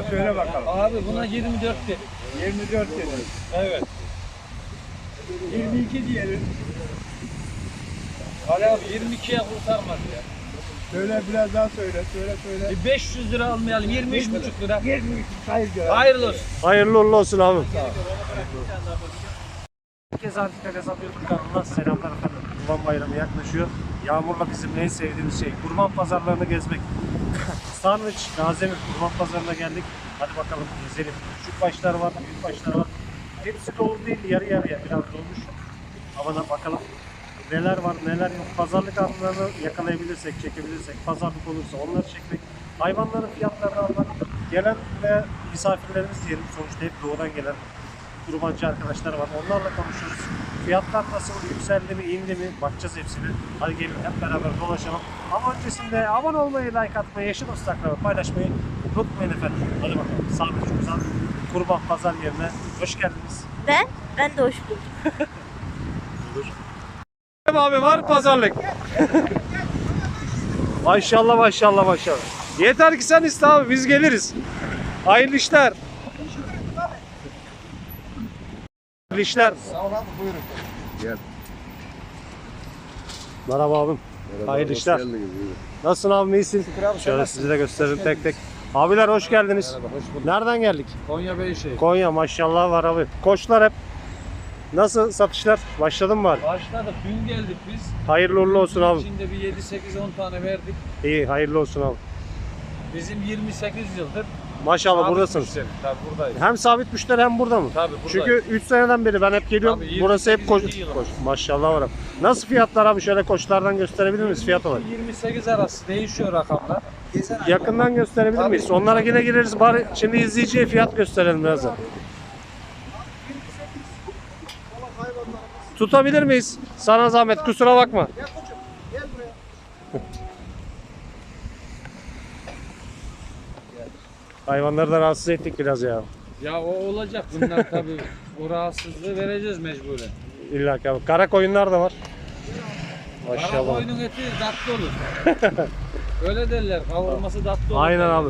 Ha, söyle bakalım. Abi buna 24 dedi. 24 dedi. Evet. 22 diyelim. Ali abi 22'ye kurtarmaz ya. Söyle biraz daha söyle. Söyle söyle. Bir 500 lira almayalım 23,5 lira. 23 hayır gör. Hayırlı olsun. Hayırlı uğurlu olsun abi. Herkese Antika YouTube kanalına selamlar efendim. Kurban Bayramı yaklaşıyor. Yağmurla bizim en sevdiğimiz şey kurban pazarlarını gezmek. Sarnıç, Nazemir kurban pazarına geldik. Hadi bakalım gezelim. Küçük başlar var, büyük başlar var. Hepsi dolu değil, yarı yarıya biraz dolmuş. Ama da bakalım neler var neler yok. Pazarlık anlarını yakalayabilirsek, çekebilirsek, pazarlık olursa onları çekmek. Hayvanların fiyatlarını almak. Gelen ve misafirlerimiz diyelim sonuçta hep doğudan gelen kurbancı arkadaşlar var. Onlarla konuşuruz. Fiyatlar nasıl, yükseldi mi, indi mi bakacağız hepsini. Hadi gelin hep beraber dolaşalım. Ama öncesinde abone olmayı, like atmayı, yeşil dostaklarla paylaşmayı unutmayın efendim. Hadi bakalım. Sabit Uzan Kurban Pazar yerine hoş geldiniz. Ben? Ben de hoş buldum. Abi var pazarlık. maşallah maşallah maşallah. Yeter ki sen iste abi biz geliriz. Hayırlı işler. Hayırlı işler. Sağ ol abi buyurun. Gel. Merhaba abim. Hayırlı işler. Nasılsın abim iyisin? abi, sen Şöyle sizi de gösterelim tek tek. Abiler hoş geldiniz. hoş bulduk. Nereden geldik? Konya Beyşehir. Konya maşallah var abi. Koçlar hep. Nasıl satışlar? Başladın mı bari? Başladık. Dün geldik biz. Hayırlı uğurlu olsun abi. İçinde bir 7-8-10 tane verdik. İyi hayırlı olsun abi. Bizim 28 yıldır. Maşallah sabit buradasınız. müşteri. Tabii buradayız. Hem sabit müşteri hem burada mı? Tabii buradayız. Çünkü 3 seneden beri ben hep geliyorum. Tabii, Burası hep koç. 28. yılım. koç. Maşallah var. Nasıl fiyatlar abi? Şöyle koçlardan gösterebilir miyiz fiyat olarak? 28 arası değişiyor rakamlar. Yakından gösterebilir Tabii. miyiz? Onlara yine gireriz. Bari şimdi izleyiciye fiyat gösterelim birazdan. Tutabilir miyiz? Sana zahmet kusura bakma. Hayvanları da rahatsız ettik biraz ya. Ya o olacak bunlar tabii. O rahatsızlığı vereceğiz mecburen. İlla ki abi. Kara koyunlar da var. Kara Maşallah. koyunun eti tatlı olur. Öyle derler. Kavurması tatlı olur. Aynen abi.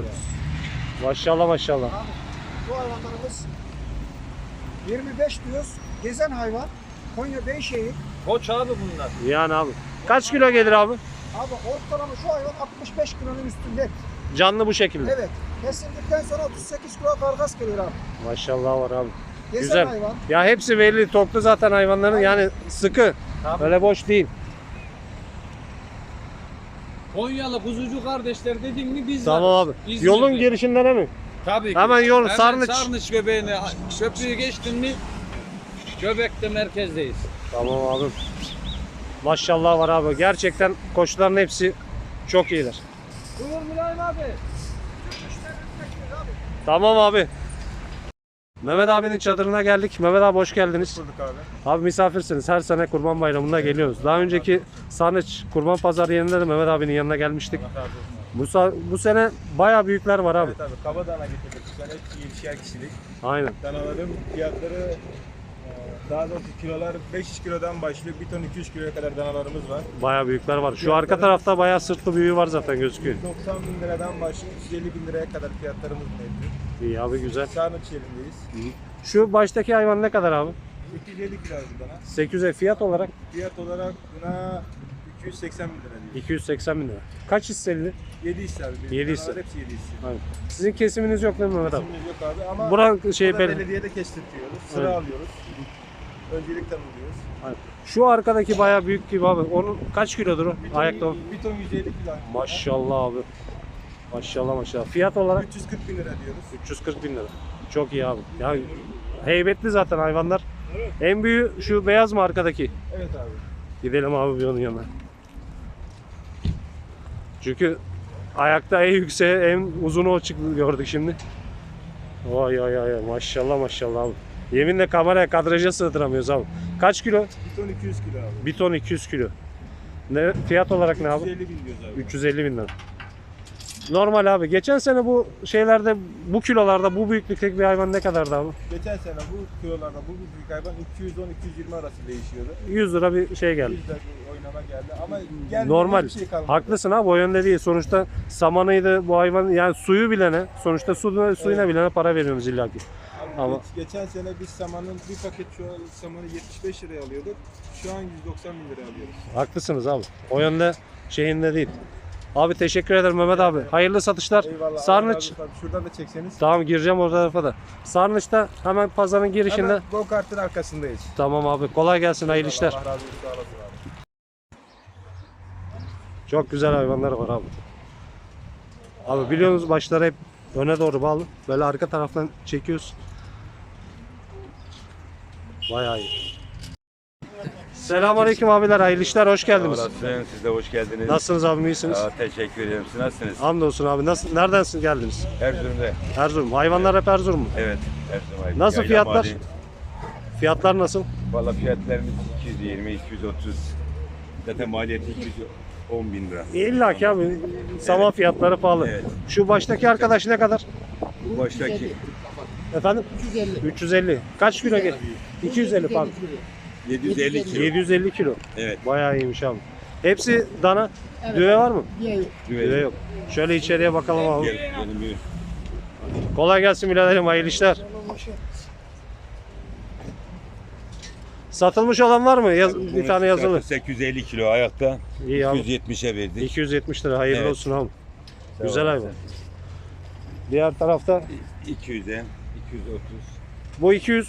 Maşallah maşallah. Bu hayvanlarımız 25 diyoruz. Gezen hayvan. Konya Beyşehir. Koç abi bunlar. Yani abi. Kaç kilo gelir abi? Abi ortalama şu hayvan 65 kilonun üstünde. Canlı bu şekilde. Evet. Kesildikten sonra 38 kilo kargas gelir abi. Maşallah var abi. Gezen Güzel. hayvan. Ya hepsi belli toklu zaten hayvanların yani sıkı. Tabii. Öyle boş değil. Konyalı kuzucu kardeşler dediğim mi biz Tamam varız. abi. İzmir'de. Yolun girişinde mi? Tabii ki. Hemen yol, Hemen Sarnıç. Sarnıç göbeğine köprüyü geçtin mi Göbek'te merkezdeyiz. Tamam abi. Maşallah var abi. Gerçekten koçların hepsi çok iyiler. Buyur Mülayim abi. Tamam abi. Mehmet abinin çadırına geldik. Mehmet abi hoş geldiniz. Bulduk abi. Abi misafirsiniz. Her sene Kurban Bayramı'nda geliyoruz. Daha önceki Sarnıç Kurban Pazarı yerinde de Mehmet abinin yanına gelmiştik. Bu, bu sene bayağı büyükler var abi. Evet abi kabadana getirdik. Bu sene yetişer kişilik. Aynen. Danaların fiyatları daha doğrusu kilolar 500 kilodan başlıyor. 1 ton 200 kiloya kadar danalarımız var. Bayağı büyükler var. Şu arka tarafta bayağı sırtlı büyüğü var zaten gözüküyor. 90 bin liradan başlıyor 350 bin liraya kadar fiyatlarımız mevcut. İyi abi güzel. Sarnıç yerindeyiz. Şu baştaki hayvan ne kadar abi? 250 kilo bu dana. 800'e fiyat olarak Fiyat olarak buna 280 bin lira diyor. 280 bin lira. Kaç hisseli? 7 hisse abi. Yedi Danalar hisse. Hepsi 7 hisse. Aynen. Sizin kesiminiz yok değil mi Mehmet abi? Kesimimiz yok abi ama Buranın şey belli. belediyede kestirtiyoruz. Sıra Evet. alıyoruz. Öncelik tanımlıyoruz. Şu arkadaki bayağı büyük gibi abi. Onun kaç kilodur o? Bir ton, Ayakta o. bir ton 150 kilo. Maşallah abi. Maşallah maşallah. Fiyat olarak 340 bin lira diyoruz. 340 bin lira. Çok iyi abi. Ya heybetli zaten hayvanlar. En büyüğü şu beyaz mı arkadaki? Evet abi. Gidelim abi bir onun yanına. Çünkü ayakta en yükseğe en uzunu o çıktı gördük şimdi. Vay vay vay maşallah maşallah abi. Yeminle kameraya kadraja sığdıramıyoruz abi. Kaç kilo? 1 ton 200 kilo abi. 1 ton 200 kilo. Ne fiyat olarak ne abi? 350 bin diyoruz abi. 350 bin lira. Normal abi. Geçen sene bu şeylerde bu kilolarda bu büyüklükteki bir hayvan ne kadardı abi? Geçen sene bu kilolarda bu büyük hayvan 210-220 arası değişiyordu. 100 lira bir şey geldi. Yüzde bir oynama geldi ama gelmedi Normal. bir şey kalmadı. Haklısın abi o yönde değil. Sonuçta samanıydı bu hayvan yani suyu bilene sonuçta su, suyuna bilene para veriyoruz illaki. Ama Ama- geç- geçen sene biz samanın bir paket şu an samanı 75 liraya alıyorduk. Şu an 190 bin liraya alıyoruz. Haklısınız abi. O yönde şeyinde değil. Abi teşekkür ederim Mehmet abi. Hayırlı satışlar. Eyvallah. Sarnıç. Razı olsun. Şuradan da çekseniz. Tamam gireceğim o tarafa da. Sarnıç'ta hemen pazarın girişinde. Hemen go kartın arkasındayız. Tamam abi. Kolay gelsin. Hayırlı işler. Allah razı olsun. sağ olasın abi. Çok güzel hayvanlar var abi. Abi biliyorsunuz başları hep öne doğru bağlı. Böyle arka taraftan çekiyoruz. Bayağı iyi. Selamünaleyküm abiler. Hayırlı işler. Hoş geldiniz. Olasın, siz de hoş geldiniz. Nasılsınız abi? iyisiniz? Aa, teşekkür ederim. Siz nasılsınız? Hamdolsun abi. Nasıl, nereden siz geldiniz? Erzurum'da. Erzurum. Hayvanlar hep Erzurum mu? Evet, Erzurum. Nasıl Yayla fiyatlar? Madi. Fiyatlar nasıl? Valla fiyatlarımız 220, 230. Zaten maliyeti 210 bin lira. İlla ki abi. Saman fiyatları pahalı. Evet. Şu baştaki arkadaş ne kadar? Bu baştaki Efendim? 350. 350. Kaç kilo gelir? 250 pardon. 750 kilo. 750 kilo. Evet. Bayağı iyiymiş abi. Hepsi dana. Düve var mı? Düve Düve. yok. Şöyle içeriye bakalım abi. Gel, gelin buyurun. Kolay gelsin biraderim. Hayırlı işler. Satılmış olan var mı? Yaz- bir tane yazılı. fiyatı 850 kilo ayakta. İyi abi. 270'e verdik. 270 lira. Hayırlı Evet. olsun abi. Güzel hayvan. Diğer tarafta 200'e, 230. bu 200.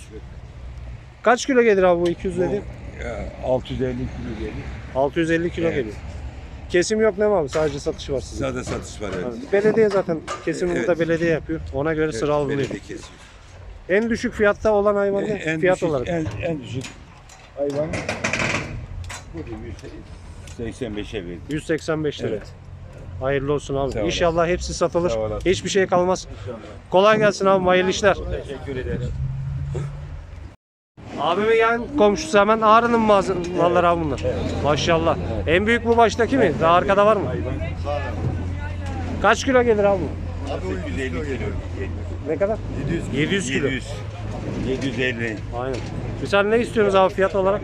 Kaç kilo gelir abi bu 200 dedi? Ya, 650 kilo gelir. 650 kilo Evet. geliyor. Kesim yok mi abi? Sadece satış var sizin. Sade satış var evet. Evet. Belediye zaten kesimi Evet. burada belediye yapıyor. Ona göre sıra alınıyor. Belediye kesiyor. En düşük fiyatta olan hayvan ne? En Fiyat düşük, olarak. En, en düşük hayvan bu da 185'e verdik. 185 lira. Evet. Hayırlı olsun abi. Olasın. İnşallah hepsi satılır. Hiçbir şey kalmaz. Kolay gelsin abi. Hayırlı işler. Teşekkür ederim. Abimin yan komşusu hemen Ağrı'nın malları abi bunlar. Maşallah. En büyük bu baştaki mi? Daha arkada var mı? Kaç kilo gelir abi bu? 850 kilo. Ne kadar? 700, 700 kilo. 700. 750. Aynen. Güzel ne istiyorsunuz abi fiyat olarak?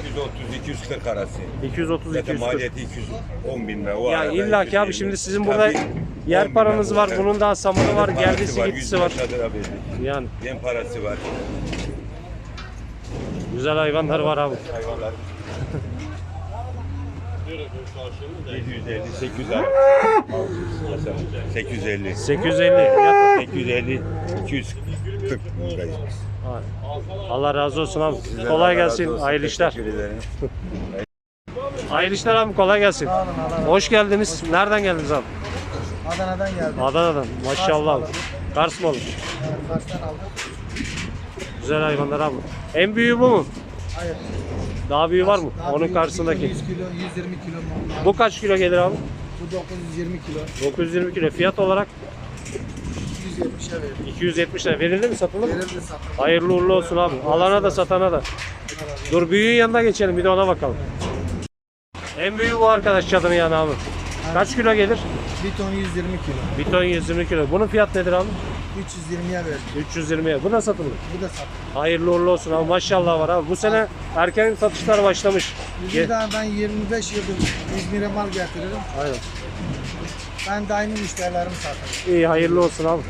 230 240 arası. 230 Zaten 240. maliyeti 210 bin lira. O Ya arada illa ki abi 250. şimdi sizin burada Tabii, 10 yer bin paranız lira var, bu. bunun daha samanı var, Parası 100 var. lira. Yani Yem parası var. güzel hayvanlar var abi. Hayvanlar. 750, 850. 850. 850 fiyat. 850, 240 buradayız. Allah razı olsun abi. Kolay gelsin. Hayırlı işler. Hayırlı işler abi kolay gelsin. Hoş geldiniz. Nereden geldiniz abi? Adana'dan geldim. Adana'dan. Maşallah abi. Kars malı. Kars'tan aldım. Güzel hayvanlar abi. En büyüğü bu mu? Hayır. Daha büyüğü var mı? Daha Onun büyük, karşısındaki. 100 kilo, 120 kilo mu? Bu kaç kilo gelir abi? Bu 920 kilo. 920 kilo. Fiyat olarak 170'e verdim. 270 lira. Verildi mi satılır mı? Verildi satıldı. Hayırlı uğurlu olsun abi. Alana da satana da. Dur büyüğün yanına geçelim bir de ona bakalım. En büyüğü bu arkadaş çadının yanı abi. Kaç kilo gelir? Bir ton 120 kilo. Bir ton 120 kilo. Bunun fiyat nedir abi? 320'ye verdim. 320'ye. Bu da satılır. Bu da satıldı. Hayırlı uğurlu olsun abi. Maşallah var abi. Bu sene erken satışlar başlamış. Ge- Yüzünden ben 25 yıldır İzmir'e mal getiririm. Aynen. Ben daimi müşterilerimi satarım. İyi hayırlı olsun abi.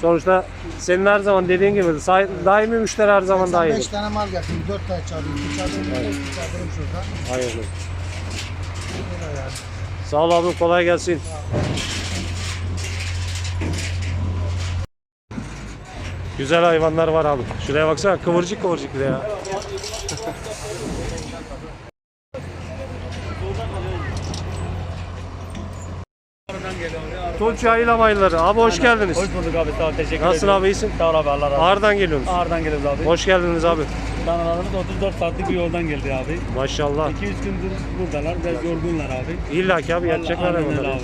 Sonuçta senin her zaman dediğin gibi say- daimi müşteri her zaman daha iyi. 5 tane mal getirdim. 4 tane çadır, 2 çadırım, 2 çadırım şurada. Hayırlı. Böyle yani. Sağ ol abi kolay gelsin. Güzel hayvanlar var abi. Şuraya baksana kıvırcık kıvırcık bir de ya. Tunç Yayla Mayları. Abi hoş geldiniz. Hoş bulduk abi sağ ol teşekkür Nasılsın ederim. abi iyisin? Sağ ol abi Allah razı olsun. Ağrı'dan geliyorsunuz. Ağrı'dan geliyoruz abi. Hoş geldiniz abi. Danalarımız 34 saatlik bir yoldan geldi abi. Maşallah. 200 gündür buradalar. Biraz yorgunlar abi. İlla ki abi yatacaklar hayvanlar. abi.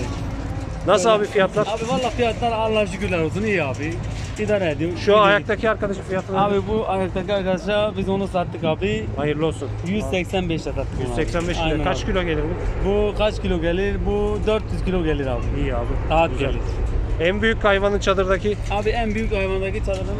Nasıl abi fiyatlar? Abi valla fiyatlar Allah'a şükürler olsun iyi abi. İdare ediyor. Şu ayaktaki arkadaşın fiyatı? Abi bu ayaktaki arkadaşa biz onu sattık abi. Hayırlı olsun. 185 lira sattık. onu abi. 185 lira. Aynen Kaç abi. kilo gelir bu? Bu kaç kilo gelir? Bu 400 kilo gelir abi. İyi abi. Rahat Güzel. gelir. En büyük hayvanın çadırdaki Abi en büyük hayvandaki çadırımız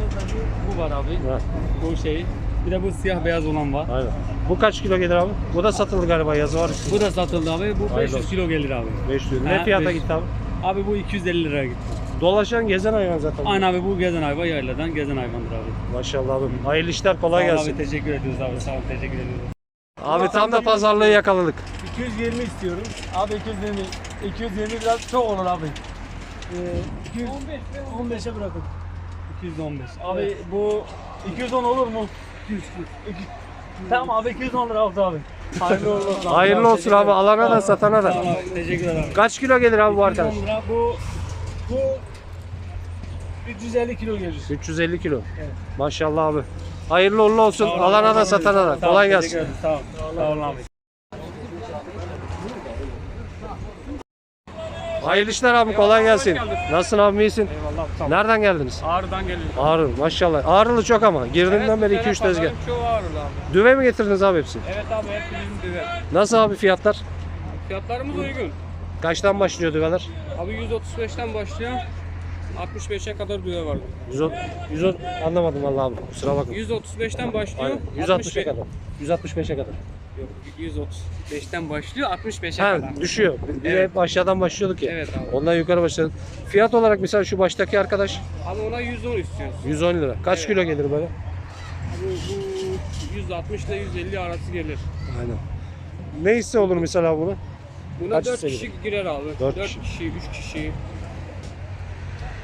bu var abi. Ha, Bu şey. Bir de bu siyah beyaz olan var. aynen. Bu kaç kilo gelir abi? Bu da satıldı galiba yazı var. Bu da satıldı abi. Bu Hayırlı 500 olsun. kilo gelir abi. 500. Ne Ha, fiyata 500. gitti abi? Abi bu 250 liraya gitti. Dolaşan gezen hayvan zaten. Aynen abi bu gezen hayvan yayladan gezen hayvandır abi. Maşallah abi. Hayırlı işler kolay Sağ gelsin. Abi teşekkür ediyoruz abi. Sağ ol teşekkür ediyoruz. Abi tam da pazarlığı yakaladık. 220 istiyorum. Abi 220. 220 biraz çok olur abi. Ee, 215 15'e bırakın. 215. Abi bu 210 olur mu? 200. Tamam abi 210 lira oldu abi. Hayırlı olsun. abi. Hayırlı olsun abi. Alana da satana da. Abi. Teşekkür ederim. Kaç kilo gelir abi bu arkadaş? 210 lira bu bu 350 kilo gelir. 350 kilo. Maşallah abi. Hayırlı uğurlu olsun. Alana da satana da. Ol, Kolay gelsin. olun abi. Hayırlı işler abi. Kolay gelsin. Nasılsın abi? iyisin? Eyvallah tamam. Nereden geldiniz? Ağrı'dan geliyor. Ağrı maşallah. Ağrılı çok ama. Girdiğimden beri 2-3 tezgah. Çoğu Ağrı'lı abi. Düve mi getirdiniz abi hepsi? Evet abi hep bizim düve. Nasıl abi fiyatlar? Fiyatlarımız uygun. Kaçtan başlıyor düveler? Abi 135'ten başlıyor. 65'e kadar düve var. 110, 110 anlamadım vallahi abi. Kusura bakma. 135'ten başlıyor. Aynen. 160'a kadar. 165'e kadar. Yok 135'ten başlıyor 65'e Ha kadar. düşüyor. Bir Evet. hep aşağıdan başlıyorduk ya. Evet abi. Ondan yukarı başladık. Fiyat olarak mesela şu baştaki arkadaş Abi ona 110 istiyoruz. 110 lira. Kaç Evet. kilo gelir böyle? Abi bu 160 ile 150 arası gelir. Aynen. Ne hisse olur mesela bunu? Buna Kaç 4 hisse kişi girer abi. Dört 4 kişi. kişi, 3 kişi.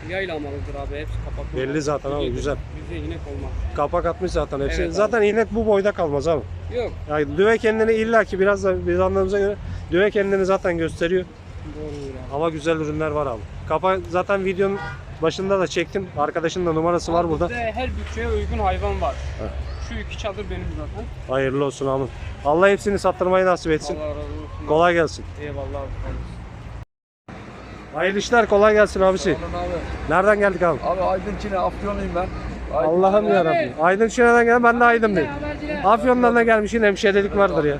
Yaylamalıdır abi hepsi kapaklı. Belli zaten abi, güzel. Yüzde inek olmaz. Kapak atmış zaten hepsi. Evet abi. zaten inek bu boyda kalmaz abi. Yok. Yani düve kendini illaki biraz da biz anladığımıza göre düve kendini zaten gösteriyor. Doğrudur abi. Ama güzel ürünler var abi. Kapak zaten videonun başında da çektim. Arkadaşın da numarası var Abi burada. Bizde her bütçeye uygun hayvan var. Evet. Şu iki çadır benim zaten. Hayırlı olsun abi. Allah hepsini sattırmayı nasip etsin. Allah razı olsun. Kolay gelsin. Eyvallah abi. Hayırlı işler kolay gelsin abisi. abi. Nereden geldik abi? Abi Aydın Çin'e Afyonluyum ben. Allah'ım yarabbim. Aydın Çine'den gelen ben de Aydın'dayım. Afyon'dan da gelmişsin hemşehrilik vardır ya.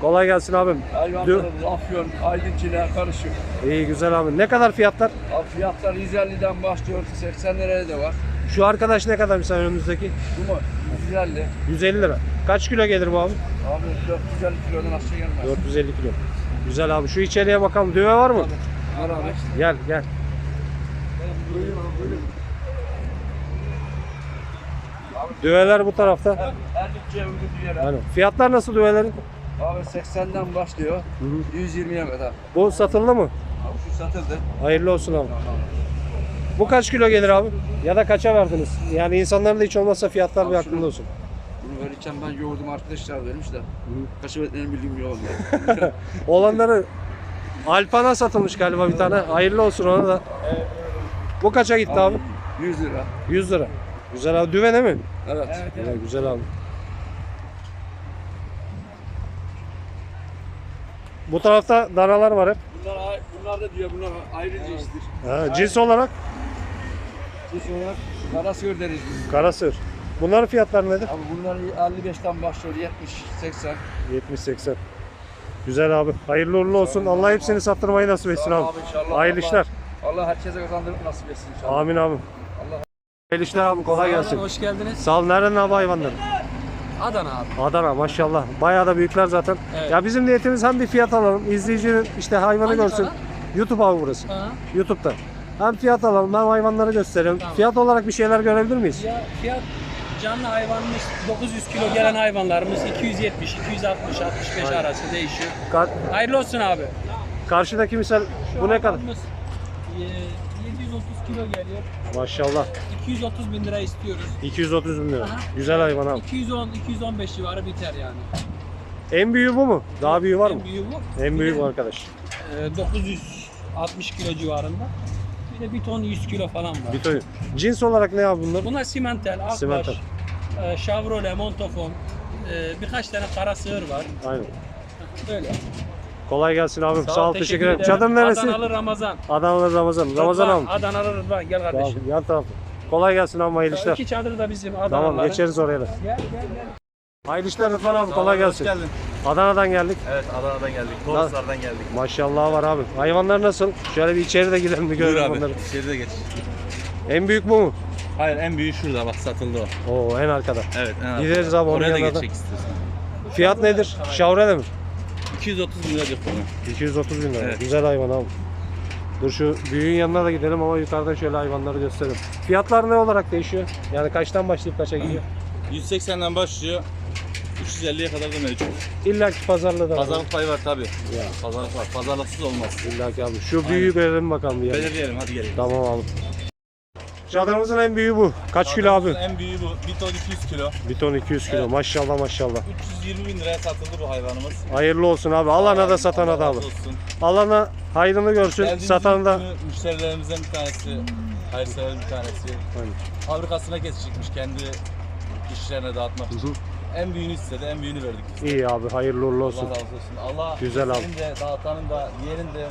Kolay gelsin abim. Hayvanlarımız Afyon, Aydın Çin'e karışıyor. İyi güzel abi. Ne kadar fiyatlar? Abi fiyatlar 150'den başlıyor, 80 liraya da var. Şu arkadaş ne kadar mesela önümüzdeki? Bu mu? 150. 150 lira. Kaç kilo gelir bu abi? Abi 450 kilodan aşağı gelmez. 450 kilo. Güzel abi. Şu içeriye bakalım. Düve var mı? Var abi. Gel gel. Düveler bu tarafta. Her bütçeye uygun bir fiyatlar nasıl düvelerin? Abi 80'den başlıyor, 120'ye kadar. Bu satıldı mı? Abi şu satıldı. Hayırlı olsun abi. Bu kaç kilo gelir abi? Ya da kaça verdiniz? Yani insanların da hiç olmazsa fiyatlar bir Abi aklında şunu- olsun. Bunu verirken ben yoğurdum arkadaşlar vermiş de. Etlerini bildiğim yok onlar. Olanları Alpan'a satılmış galiba bir tane. Hayırlı olsun ona da. Bu kaça gitti abi? 100 lira. 100 lira. Güzel abi. Düve değil mi? Evet. Güzel, güzel abi. Bu tarafta danalar var hep. Bunlar, bunlar da diyor, bunlar ayrı cinstir. Ha, cins olarak Cins olarak kara sığır deriz biz. kara sığır. Bunların fiyatları nedir? Abi bunlar 55'ten başlıyor, 70, 80. 70-80. Güzel abi. Hayırlı uğurlu olsun. Allah hepsini sattırmayı nasip etsin abi. inşallah. Hayırlı Allah- işler. Allah herkese kazandırıp nasip etsin inşallah. Amin abi. Hayırlı işler abi. Kolay gelsin. Hoş geldiniz. Sağ ol. Nereden abi hayvanlar? Adana abi. Adana maşallah. Bayağı da büyükler zaten. Evet. Ya bizim niyetimiz hem bir fiyat alalım. izleyicinin işte hayvanı Hangi görsün. kanal? YouTube abi burası. Ha. YouTube'da. Hem fiyat alalım hem hayvanları gösterelim. Fiyat olarak bir şeyler görebilir miyiz? Ya fiyat canlı hayvanımız 900 kilo gelen hayvanlarımız 270, 260, 65 Aynen. arası değişiyor. Kar- Hayırlı olsun abi. karşıdaki misal Şu bu ne kadar? hayvanımız, e, 730 kilo geliyor. Maşallah. 230 bin lira istiyoruz. 230 bin lira. Aha. Güzel hayvan abi. 210, 215 civarı biter yani. En büyüğü bu mu? Daha büyüğü var mı? En büyüğü bu. En büyüğü bu arkadaş. e, 960 kilo civarında. De bir ton 100 kilo falan var. Bir ton. Cins olarak ne abi bunlar? Bunlar simentel, akbaş, Simental. e, şavrole, montofon, e, birkaç tane kara sığır var. Aynen. Böyle. Kolay gelsin abim. Sağ, ol. Teşekkür ederim. Çadır neresi? Adanalı Ramazan. Adanalı Ramazan. Ramazan Rıdvan, abi. Adanalı Rıdvan gel kardeşim. Yan tarafı. Kolay gelsin abi hayırlı işler. İki çadır da bizim Tamam Adanalıların. geçeriz oraya da. Gel gel gel. Hayırlı işler Rıdvan abi kolay gelsin. geldin. Adana'dan geldik. Evet Adana'dan geldik. Toroslardan geldik. Maşallah var abi. Hayvanlar nasıl? Şöyle bir içeri de gidelim bir Buyur görelim abi. onları. İçeri de geç. En büyük bu mu? Hayır en büyüğü şurada bak satıldı o. Oo en arkada. Evet en arkada. Gideriz abi onun Oraya da yanına da. geçecek istiyorsan. Fiyat nedir? Şavrele mi? 230 bin lira diyor bunu. 230 bin lira. Evet. Güzel hayvan abi. Dur şu büyüğün yanına da gidelim ama yukarıdan şöyle hayvanları gösterelim. Fiyatlar ne olarak değişiyor? Yani kaçtan başlayıp kaça gidiyor? 180'den başlıyor. 350'ye kadar da mevcut. İlla ki pazarlığı da var. Pazarlık payı var tabi. Pazarlık var. Pazarlıksız olmaz. İlla ki abi. Şu büyüğü görelim bakalım bir yani. Belirleyelim hadi gelin. Tamam abi. Çadırımızın en büyüğü bu. Kaç kilo abi? En büyüğü bu. 1 ton 200 kilo. 1 ton 200 kilo. Evet. Maşallah maşallah. 320 bin liraya satıldı bu hayvanımız. Hayırlı olsun abi. Alana da satana da Allah abi. razı olsun. Alana hayrını görsün, Geldiğimiz satan da günü Müşterilerimizden bir tanesi, hayırsever bir tanesi. Aynen. Fabrikasına kesecekmiş kendi işlerine dağıtmak için. En büyüğünü istedi, en büyüğünü verdik iyi abi. Hayırlı uğurlu Allah olsun. razı olsun. Allah Güzel abi. senin de, dağıtanın da, diğerin de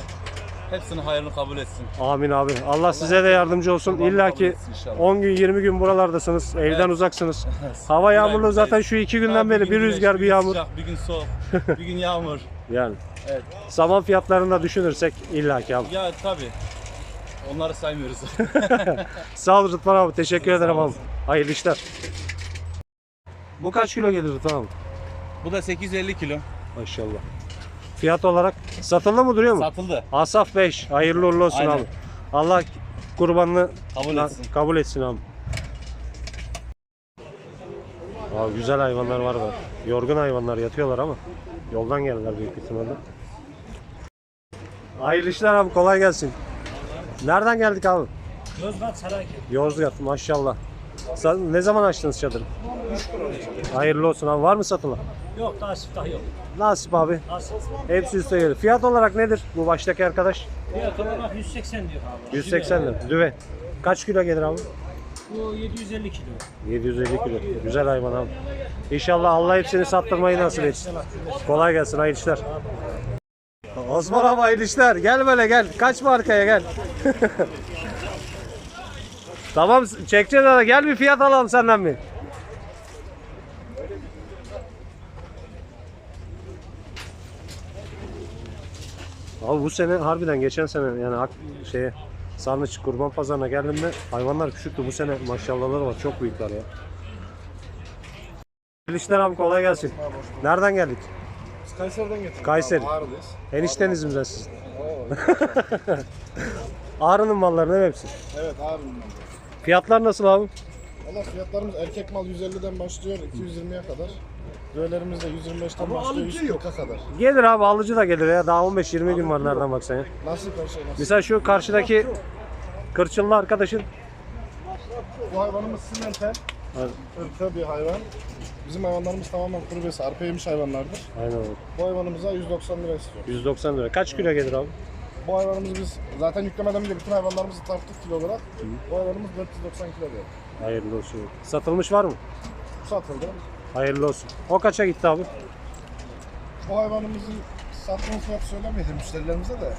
hepsinin hayrını kabul etsin. Amin abi. Allah size de yardımcı olsun. İlla kabul ki etsin inşallah. 10 gün 20 gün buralardasınız. Evden uzaksınız. Hava yağmurlu zaten şu iki günden beri bir güneş, rüzgar bir gün yağmur. Sıcak, bir gün soğuk, bir gün yağmur. Yani Evet. zaman fiyatlarını da düşünürsek illa ki abi. Ya tabii. Onları saymıyoruz. Sağ ol Rıdvan abi. Teşekkür ederim abi. Hayırlı işler. Bu kaç kilo gelir abi? Bu da 850 kilo. Maşallah. Fiyat olarak satıldı mı duruyor mu? Satıldı. Asaf 5. Hayırlı uğurlu olsun Aynen. abi. Allah kurbanını Kabul na- etsin. kabul etsin abi. Abi güzel hayvanlar var da. Yorgun hayvanlar yatıyorlar ama yoldan geldiler büyük ihtimalle. Hayırlı işler abi kolay gelsin. Nereden geldik abi? Yozgat Sarayköy. Yozgat maşallah. Sa- Ne zaman açtınız çadırı? Hayırlı olsun abi. Var mı satılan? Yok daha siftah yok. Nasip abi. Nasıl? Hepsi üstte gelir. Fiyat olarak nedir bu baştaki arkadaş? Fiyat olarak 180 diyor abi. 180 lira. Düve. Kaç kilo gelir abi? Bu 750 kilo. 750 kilo. Güzel hayvan abi. İnşallah Allah hepsini sattırmayı nasip etsin. Kolay gelsin hayırlı işler. Osman abi hayırlı işler. Gel böyle gel. Kaçma arkaya gel. tamam çekeceğiz ara. Gel bir fiyat alalım senden bir. Abi bu sene harbiden geçen sene yani şeye Sarnıç kurban pazarına geldiğimde hayvanlar küçüktü. Bu sene maşallahları var. Çok büyükler ya. Hayırlı işler abi kolay gelsin. Nereden geldik? Biz Kayseri'den getirdik. Kayseri. Ağrı'dayız. Enişteniz mi sizin? Ağrı'nın malları değil mi hepsi? Evet Ağrı'nın. Fiyatlar nasıl abi? Valla fiyatlarımız erkek mal 150'den başlıyor 220'ye kadar. Düğelerimiz de 125'ten başlıyor 140'a kadar. Gelir abi alıcı da gelir ya. Daha 15-20 gün var nereden baksan ya. Nasıl karşı nasıl? Mesela şu karşıdaki kırçıllı arkadaşın Bu hayvanımız simentel. Evet. Irkı bir hayvan. Bizim hayvanlarımız tamamen kuru besi, arpa yemiş hayvanlardır. Aynen öyle. Bu hayvanımıza 190 lira istiyor. 190 lira. Kaç kilo gelir abi? Bu hayvanımız biz zaten yüklemeden bile bütün hayvanlarımızı tarttık kilo olarak. Bu hayvanımız 490 kilo diyor. Hayırlı olsun. Satılmış var mı? Satıldı. Hayırlı olsun. O kaça gitti abi? Bu hayvanımızın satma fiyatı söylemeyelim müşterilerimize de.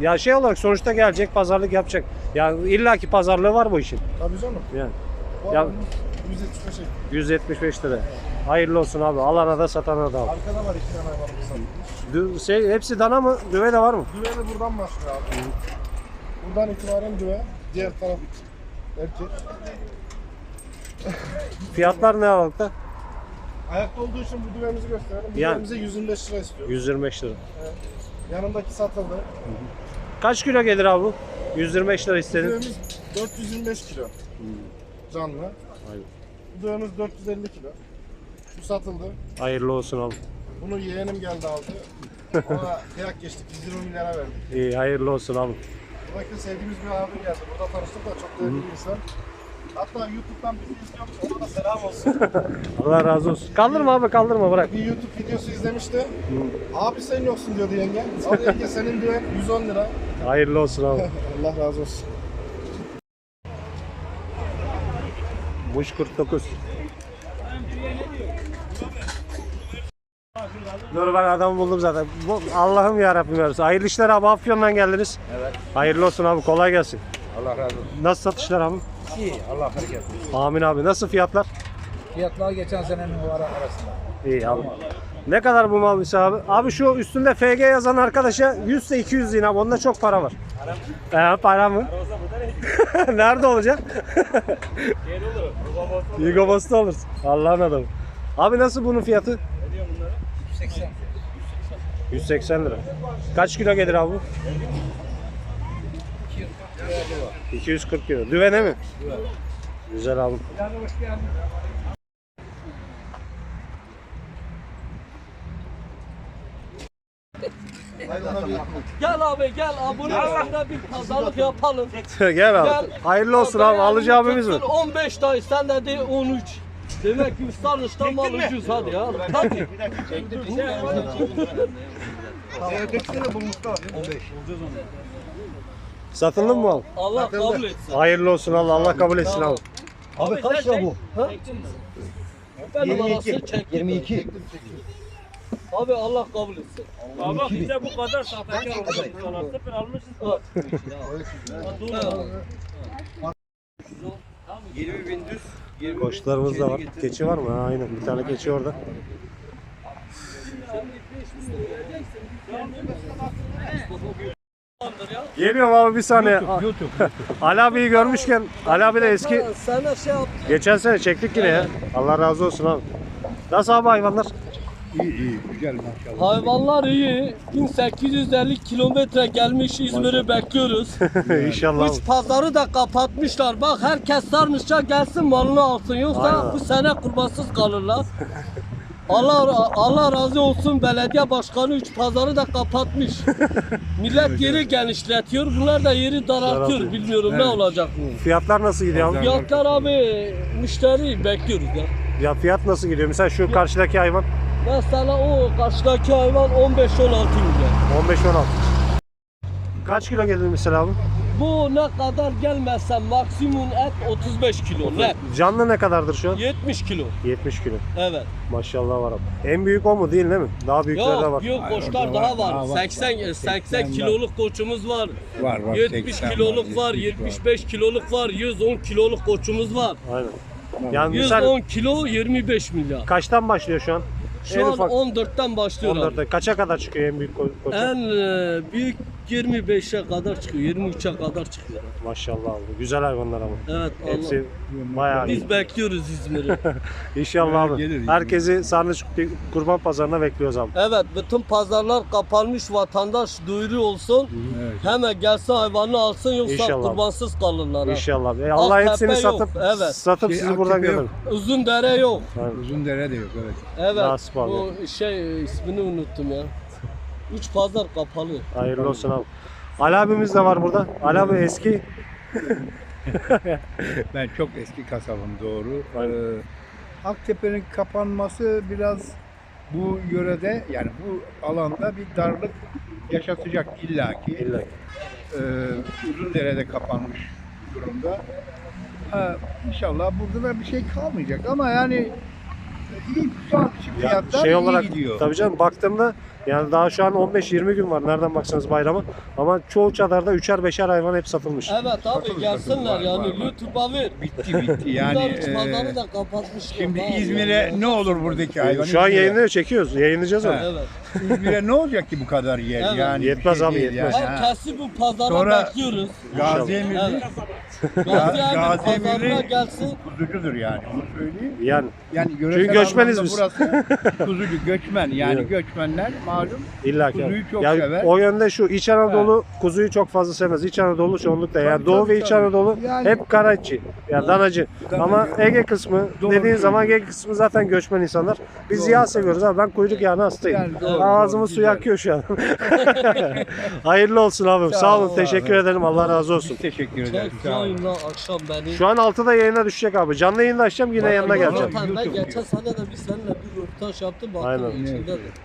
Ya şey olarak sonuçta gelecek pazarlık yapacak. Yani illaki pazarlığı var bu işin. Tabii canım. Yani Bu Ya- hayvanımız 175 ek. 175 lira. Hayırlı olsun abi. Alana da satana da abi. Arkada var iki tane hayvanımız satılmış. Dü- Şey, hepsi dana mı? Düve de var mı? Düve de buradan başlıyor abi. Buradan itibaren düve. Diğer taraf erkek. Fiyatlar ne aralıkta? Ayakta olduğu için bu düvemizi gösterelim. Bu Yani- düvemize 125 lira istiyor. 125 lira. Yanındaki satıldı. Kaç kilo gelir abi bu? 125 lira istedim. Düvemiz 425 kilo. Canlı. Aynen. Bu düvemiz 450 kilo. Şu satıldı. Hayırlı olsun abi. Bunu yeğenim geldi aldı. Ona kıyak geçtik. 120 milyara verdik. İyi hayırlı olsun abi. Buradaki sevdiğimiz bir abi geldi. Burada tanıştık da çok değerli bir insan. Hatta YouTube'dan bizi izliyormuş. Ona da selam olsun. Allah razı olsun. Kaldırma abi kaldırma bırak. bir YouTube videosu izlemişti. Abi sen yoksun diyordu yenge. Al yenge senin düven 110 lira. Hayırlı olsun abi. Allah razı olsun. Muş 49. Dur ben adamı buldum zaten. Bu, Allah'ım ya Rabbim yarısı. Hayırlı işler abi. Afyon'dan geldiniz. Evet. Hayırlı olsun abi. Kolay gelsin. Allah razı olsun. Nasıl satışlar abi? İyi, Allah bereket versin. Amin abi. Nasıl fiyatlar? Fiyatlar geçen senenin o ara arasında. İyi abi. Ne kadar bu mal abi? Abi şu üstünde FG yazan arkadaşa 100 ise 200 yine abi. Onda çok para var. Ee, para mı? Nerede olacak? Yugo Boss'ta olursun. Allah'ın adamı. Abi nasıl bunun fiyatı? 180. 180 lira. Kaç kilo gelir abi bu? 240 kilo. Düvene mi? Güzel abi. Gel abi gel abone ol. bir pazarlık yapalım. Gel abi. Hayırlı olsun abi. Alıcı abimiz mi? 15 dayı sen de 13. Demek ki sarnıçtan mal ucuz hadi ya. Hadi. Satıldı mı mal? Allah kabul etsin. Hayırlı olsun Allah. Allah kabul etsin abi. Abi kaç lira bu? Ha? Ben 22. 22. Abi Allah kabul etsin. Baba bize bu kadar sahtekar olmuş. Sıfır almışız. Koçlarımız da var. Keçi var mı? Ha, aynen. Bir tane keçi orada. Geliyorum abi bir saniye. Ali abiyi görmüşken Ali abi de eski Sana şey yap. geçen sene çektik yine ya. Allah razı olsun abi. Nasıl abi hayvanlar? Hayvanlar iyi. 1850 kilometre gelmiş İzmir'i bekliyoruz. İnşallah. Üç pazarı da kapatmışlar. Bak herkes sarmışça gelsin malını alsın. Yoksa Aynen. bu sene kurbansız kalırlar. Allah Allah razı olsun belediye başkanı üç pazarı da kapatmış. Millet yeri genişletiyor. Bunlar da yeri daraltıyor. Daraltıyor. Bilmiyorum ne olacak. Fiyatlar nasıl gidiyor abi? Fiyatlar abi müşteri bekliyoruz ya. Ya fiyat nasıl gidiyor? Mesela şu karşıdaki hayvan Mesela o karşıdaki hayvan 15-16 milyon. 15-16. Kaç kilo gelir mesela abi? Bu ne kadar gelmezse maksimum et 35 kilo net. Canlı ne kadardır şu an? 70 kilo. 70 kilo. Evet. Maşallah var abi. En büyük o mu değil değil mi? Daha büyükleri de Yok var. yok koçlar daha var. 80 80 kiloluk koçumuz var. Var var. 70 kiloluk var, 75 kiloluk var, 110 kiloluk koçumuz var. Aynen. Yani misal 110 kilo 25 milyar. kaçtan başlıyor şu an? Şu en an ufak 14'ten başlıyor abi. 14'te. Kaça kadar çıkıyor en büyük ko- koçu? En e, büyük 25'e kadar çıkıyor, 23'e kadar çıkıyor. Maşallah abi. Güzel hayvanlar ama. Evet Allah. Hepsi bayağı iyi. Biz bekliyoruz İzmir'i. İnşallah abi. Herkesi Sarnıç Kurban Pazarı'na bekliyoruz abi. evet bütün pazarlar kapanmış vatandaş duyuru olsun. Hemen gelsin hayvanı alsın yoksa İnşallah. kurbansız kalırlar. ha. İnşallah. abi. E, Allah Aktepe hepsini yok, satıp evet. satıp sizi buradan görür. Uzun dere yok. Uzun dere de yok evet. Evet. Nasip abi. Bu şey ismini unuttum ya. Üç pazar kapalı. Hayırlı olsun abi. Ali abimiz de var burada. Ali abi eski. Ben çok eski kasabım doğru. Ee, Aktepe'nin kapanması biraz bu yörede yani bu alanda bir darlık yaşatacak illaki. İlla ki. Ee, Uzundere'de kapanmış durumda. Ha, inşallah burada da bir şey kalmayacak ama yani iyi şu an için Ya fiyatlar şey iyi olarak gidiyor. tabii canım baktığımda yani daha şu an 15-20 gün var nereden baksanız bayrama ama çoğu çadarda üçer beşer hayvan hep satılmış. Evet abi gelsinler yani. YouTube'a ver. Bitti bitti yani. Bunlar e, da kapatmışlar. şimdi Daha İzmir'e yani. ne olur buradaki hayvan? Şu an İzmir'e- yayınlıyor çekiyoruz. Yayınlayacağız onu. Evet. İzmir'e ne olacak ki bu kadar yer? Evet. Yani bir Yetmez şey abi, değil yetmez. Yani. ha. Bu pazara Sonra- bekliyoruz. Gazi Emirli Evet. Gazi Emir Gazi pazarına Emirli- gelsin. kuzucudur yani onu söyleyeyim. Yani Yani göçmeniz anlamda biz. Burası kuzucu göçmen yani Evet. göçmenler malum illa ki. Kuzuyu çok Ya sever. o yönde şu İç Anadolu kuzuyu çok fazla sevmez. İç Anadolu çoğunlukla. Yani Tabii, Doğu tabii, ve İç tabii. Anadolu Yani- hep karaçi. Yani danacı. Danacı. Ama Ege kısmı Doğru dediğin zaman söylüyorsun. Ege kısmı zaten göçmen insanlar. Biz Doğru. yağ seviyoruz abi. Ben kuyruk yağına hastayım. Yani doğru, Ağzımız doğru, suyu akıyor şu an. Hayırlı olsun abim. Sağ, Sağ olun. ol Teşekkür ederim. Allah razı olsun. Biz teşekkür ederiz. Akşam beni. Şu an 6'da yayına düşecek abi. Canlı yayında açacağım yine yanına geleceğim. Ben geçen sene de biz seninle bir röportaj yaptım. Aynen.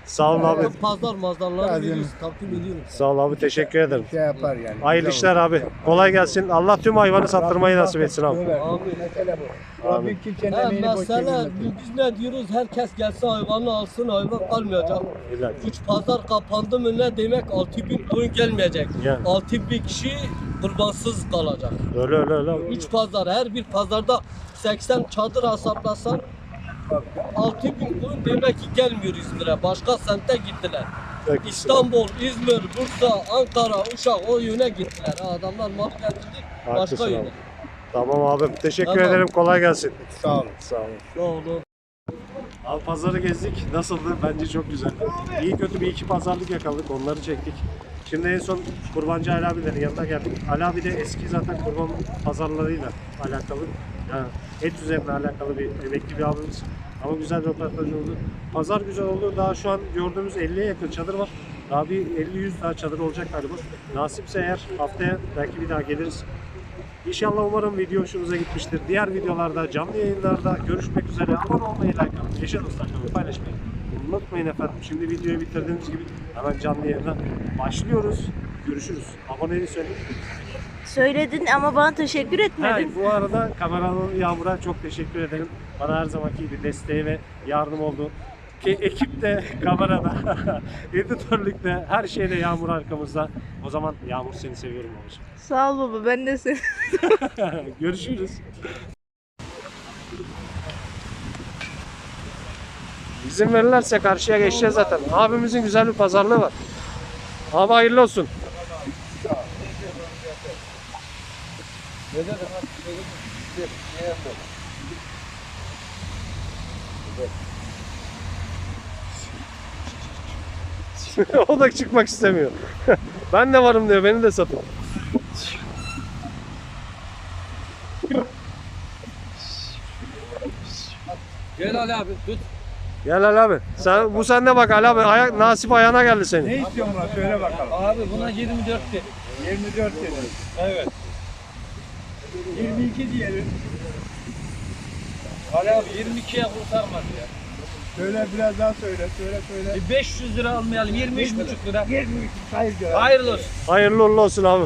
Sağ olun abi. Pazar mazarları Lazım. biliyoruz. Takip ediyorum. Sağ ol abi. Teşekkür ederim. Şey yapar yani. Hayırlı Güzel işler olur. abi. Kolay gelsin. Allah tüm hayvanı sattırmayı nasip etsin abi. Amin. Mesele bu. Amin. Rabbim kimsenin Ha, emeğini boş mesela biz ne diyoruz? Herkes gelse hayvanı alsın, hayvan kalmayacak. İlla ki. Üç pazar kapandı mı ne demek? 6 bin koyun gelmeyecek. Yani. 6 bin kişi kurbansız kalacak. Öyle öyle öyle. 3 pazar her bir pazarda 80 çadır hesaplasan 6 bin koyun demek ki gelmiyor İzmir'e. Başka semte gittiler. Peki. İstanbul, İzmir, Bursa, Ankara, Uşak o yöne gittiler. Ha, Adamlar mal getirdi başka Haklısın yöne. abi. Tamam abim. Teşekkür Tamam. ederim. Kolay gelsin. Sağ olun. Sağ olun. Ne oldu? Abi pazarı gezdik. Nasıldı? Bence çok güzeldi. İyi kötü bir iki pazarlık yakaladık. Onları çektik. Şimdi en son kurbancı Ali abilerin yanına geldik. Ali abi de eski zaten kurban pazarlarıyla alakalı. Et üzerine alakalı bir emekli bir abimiz. Ama güzel bir röportaj oldu. Pazar güzel oldu. Daha şu an gördüğümüz 50'ye yakın çadır var. Daha bir 50-100 daha çadır olacak galiba. Nasipse eğer haftaya belki bir daha geliriz. İnşallah umarım video hoşunuza gitmiştir. Diğer videolarda, canlı yayınlarda görüşmek üzere. Abone olmayı, like Yaşar Usta kanalı paylaşmayı unutmayın efendim. Şimdi videoyu bitirdiğimiz gibi hemen canlı yayına başlıyoruz. Görüşürüz. Aboneyi söyleyeyim. Söyledin ama bana teşekkür Ha, etmedin. bu arada kameraman Yağmur'a çok teşekkür ederim. Bana her zamanki gibi desteği ve yardım oldu. Ki ekip de kamerada, editörlükte, her şeyde Yağmur arkamızda. O zaman Yağmur seni seviyorum babacığım. Sağ ol baba ben de seni. Görüşürüz. İzin verirlerse karşıya geçeceğiz zaten. Abimizin güzel bir pazarlığı var. Abi hayırlı olsun. o da çıkmak istemiyor. ben de varım diyor, beni de satın. Gel Ali abi tut. Gel Ali abi. Sen, bu sende bak Ali abi. Ayak, nasip ayağına geldi senin. Ne istiyorsun lan? Söyle bakalım. Abi buna 24 de. 24 dedi. Evet. 22 diyelim. Ali abi 22'ye kurtarmaz ya. Söyle biraz daha söyle. Söyle söyle. Bir 500 lira almayalım 23,5 lira. 23 hayır diyor. Hayırlı olsun. Hayırlı uğurlu olsun abi.